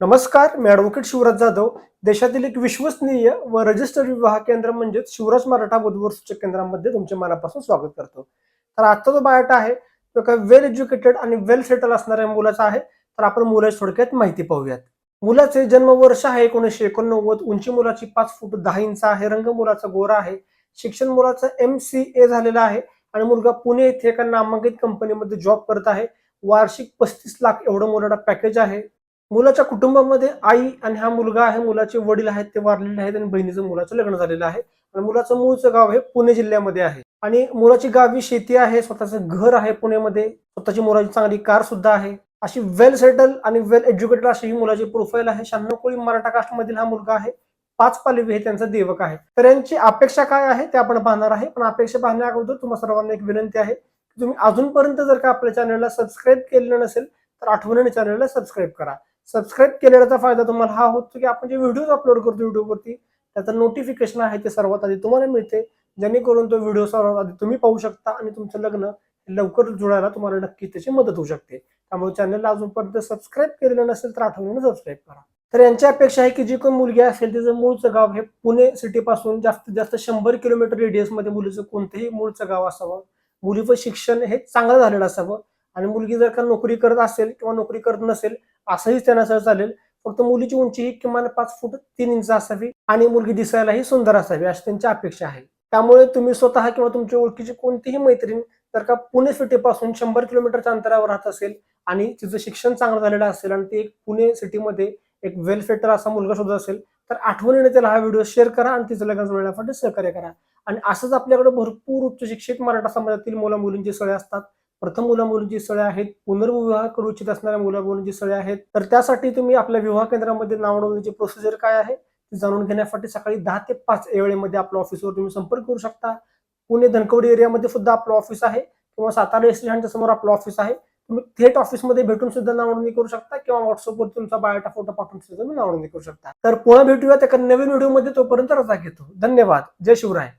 नमस्कार मी ॲडव्होकेट शिवराज जाधव. देशातील एक विश्वसनीय व रजिस्टर्ड विवाह केंद्र म्हणजेच शिवराज मराठा बुधवार सूचक केंद्रामध्ये तुमचे मनापासून स्वागत करतो. तर आजचा जो बायोटा आहे तो काय वेल एज्युकेटेड आणि वेल सेटल असणाऱ्या मुलाचा आहे. तर आपण मुलाची थोडक्यात माहिती पाहूयात. मुलाचे जन्मवर्ष आहे एकोणीसशे एकोणनव्वद. उंची मुलाची पाच फूट दहा इंच आहे. रंग मुलाचा गोरा आहे. शिक्षण मुलाचं एम सी ए झालेलं आहे. आणि मुलगा पुणे येथे एका नामांकित कंपनीमध्ये जॉब करत आहे. वार्षिक पस्तीस लाख एवढं मुलाला पॅकेज आहे. मुलाच्या कुटुंबामध्ये आई आणि हा मुलगा आहे मुलाचे वडील आहेत ते वारलेले आहेत आणि बहिणीचं मुलाचं लग्न झालेलं आहे. आणि मुलाचं मूळचं गाव हे पुणे जिल्ह्यामध्ये आहे. आणि मुलाची गावी शेती आहे स्वतःचं घर आहे पुण्यामध्ये स्वतःची मुलाची चांगली कार सुद्धा आहे. अशी वेल सेटल आणि वेल एज्युकेटेड अशी ही मुलाची प्रोफाईल आहे. शहाण्णव कोळी मराठा कास्टमधील हा मुलगा आहे. पाच पालवी हे त्यांचं देवक आहे. तर यांची अपेक्षा काय आहे ते आपण पाहणार आहे. पण अपेक्षा पाहण्या अगोदर तुम्हाला सर्वांना एक विनंती आहे. तुम्ही अजूनपर्यंत जर का आपल्या चॅनलला सबस्क्राईब केलेलं नसेल तर आठवणीने चॅनलला सबस्क्राईब करा. सबस्क्राईब केलेल्याचा फायदा तुम्हाला हा होतो की आपण जे व्हिडिओज अपलोड करतो युट्यूबवरती त्याचं नोटिफिकेशन आहे ते सर्वात आधी तुम्हाला मिळते. जेणेकरून तो व्हिडिओ सर्वात आधी तुम्ही पाहू शकता आणि तुमचं लग्न लवकर जुळायला तुम्हाला नक्की त्याची मदत होऊ शकते. त्यामुळे चॅनलला अजूनपर्यंत सबस्क्राईब केलेलं नसेल तर आठवणीने सबस्क्राईब करा. तर यांची अपेक्षा आहे की जी कोण मुलगी असेल तिचं मूळचं गाव हे पुणे सिटीपासून जास्तीत जास्त शंभर किलोमीटर रेडियसमध्ये मुलीचं कोणतंही मूळचं गाव असावं. मुलीचं शिक्षण हे चांगलं झालेलं असावं. आणि मुलगी जर का नोकरी करत असेल किंवा नोकरी करत नसेल असंही त्यांना सर चालेल. फक्त मुलीची उंची ही किमान पाच फूट तीन इंच असावी आणि मुलगी दिसायलाही सुंदर असावी अशी त्यांची अपेक्षा आहे. त्यामुळे तुम्ही स्वतः किंवा तुमच्या ओळखीची कोणतीही मैत्रीण जर का पुणे सिटीपासून शंभर किलोमीटरच्या अंतरावर राहत असेल आणि तिचं शिक्षण चांगलं झालेलं असेल आणि ती एक पुणे सिटीमध्ये एक वेल सेटर असा मुलगा शोधत असेल तर आठवणीने त्याला हा व्हिडिओ शेअर करा आणि तिचं लग्न जुळण्यासाठी सहकार्य करा. आणि असंच आपल्याकडे भरपूर उच्च शिक्षित मराठा समाजातील मुला मुलींची सोय असतात. प्रथम मुला मुलींची सळे आहेत पुनर्विवाह करू इच्छित असणाऱ्या मुला मुलींची सळे आहेत. तर त्यासाठी तुम्ही आपल्या विवाह केंद्रामध्ये नावनोंदणीची प्रोसिजर काय आहे? ते जाणून घेण्यासाठी सकाळी दहा ते पाच या वेळेमध्ये आपल्या ऑफिसवर तुम्ही संपर्क करू शकता. पुणे धनकवडी एरियामध्ये सुद्धा आपलं ऑफिस आहे किंवा सातारा स्टेशनच्या समोर आपलं ऑफिस आहे. तुम्ही थेट ऑफिसमध्ये भेटून सुद्धा नावनोंदणी करू शकता किंवा व्हॉट्सअपवर तुमचा बायोटा फोटो पाठवून सुद्धा तुम्ही नावनोंदणी करू शकता. तर पुन्हा भेटूया एका नवीन व्हिडिओमध्ये तोपर्यंत रजा घेतो. धन्यवाद. जय शिवराय.